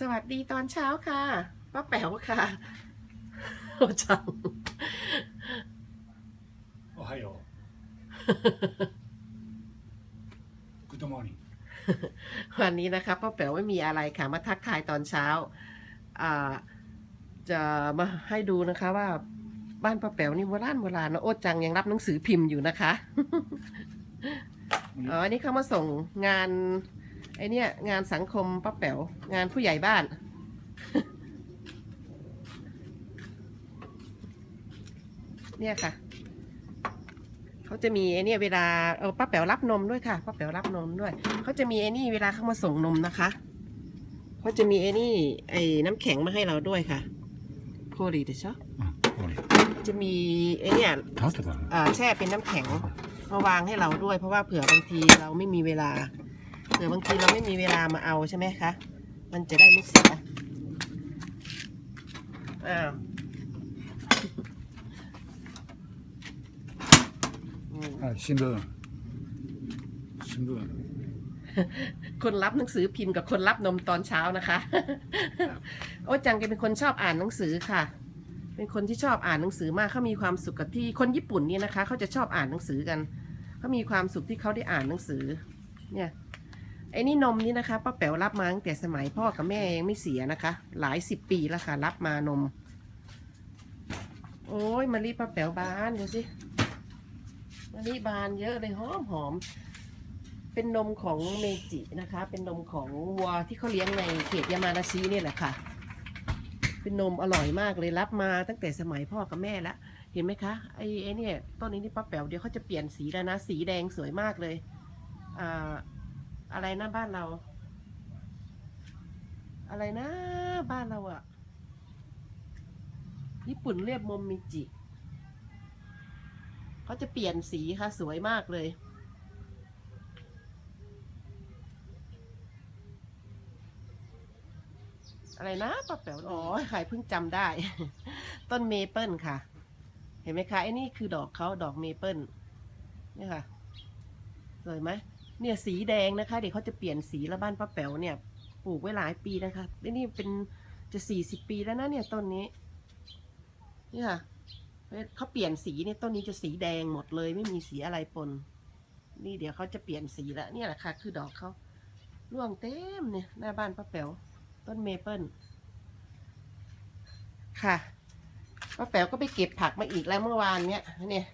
สวัสดีตอนเช้าค่ะป้าแป๋วค่ะเราจังโอไฮโอกูตมอนี่วันนี้นะคะป้าแป๋วไม่มีอะไรค่ะมาทักทายตอนเช้าจะมาให้ดูนะคะว่าบ้านป้าแป๋วนี่โบราณโบราณนะโอ้จังยังรับหนังสือพิมพ์อยู่นะคะ อ๋อ นี่เขามาส่งงาน ไอเนี้ยงานสังคมป้าแป๋วงานผู้ใหญ่บ้าน เนี่ยค่ะเขาจะมีไอเนี้ยเวลาเออป้าแป๋วรับนมด้วยค่ะป้าแป๋วรับนมด้วยเขาจะมีไอนี่เวลาเข้ามาส่งนมนะคะเขาจะมีไอนี่ไอน้ำแข็งมาให้เราด้วยค่ะโคลีเดชอะจะมีไอเนี้ยแช่เป็นน้ำแข็งมาวางให้เราด้วย เพราะว่าเผื่อบางทีเราไม่มีเวลา เผื่อบางทีเราไม่มีเวลามาเอาใช่ไหมคะ มันจะได้ไม่เสีย อ้าวอืม はい、新聞。新聞。 คนรับหนังสือพิมพ์กับคนรับนมตอนเช้านะคะ โอ้จังแกเป็นคนชอบอ่านหนังสือค่ะ เป็นคนที่ชอบอ่านหนังสือมากเขามีความสุขกับที่คนญี่ปุ่นเนี่ยนะคะเขาจะชอบอ่านหนังสือกันเขามีความสุขที่เขาได้อ่านหนังสือ เนี่ย ไอ้นี่นมนี่นะคะป้าแป๋วรับมาตั้งแต่สมัยพ่อกับแม่ยังไม่เสียนะคะ หลายสิบปีแล้วค่ะ รับมานม โอ้ยมะลิป้าแป๋วบานดูสิมะลิบานเยอะเลยหอมหอมเป็นนมของเมจินะคะ เป็นนมของวัวที่เขาเลี้ยงในเขตยามานาชิเนี่ยแหละค่ะ เป็นนมอร่อยมากเลยรับมาตั้งแต่สมัยพ่อกับแม่แล้วเห็นไหมคะไอ้ไอ้เนี่ยต้นนี้นี่ป้าแป๋วเดี๋ยวเขาจะเปลี่ยนสีแล้วนะ สีแดงสวยมากเลยอ่า อะไรนะบ้านเรา อะไรนะบ้านเราอะญี่ปุ่นเรียกมมมิจิเขาจะเปลี่ยนสีค่ะ สวยมากเลย อะไรนะป้าแป๋วอ๋อใครเพิ่งจำได้ ต้นเมเปิลค่ะ เห็นไหมคะไอ้นี่คือดอกเขาดอกเมเปิลนี่ค่ะ สวยไหม เนี่ยสีแดงนะคะ เดี๋ยวเขาจะเปลี่ยนสีแล้วบ้านป้าแป๋วเนี่ยปลูกไว้หลายปีนะคะนี่เป็นจะสี่สิบปีแล้วนะเนี่ยต้นนี้นี่ค่ะเขาเปลี่ยนสีเนี่ยต้นนี้จะสีแดงหมดเลยไม่มีสีอะไรปน นี่เดี๋ยวเขาจะเปลี่ยนสีแล้วเนี่ยแหละค่ะ คือดอกเขาร่วงเต็มเนี่ยหน้าบ้านป้าแป๋วต้นเมเปิลค่ะป้าแป๋วก็ไปเก็บผักมาอีกแล้วเมื่อวานเนี้ยเนี่ย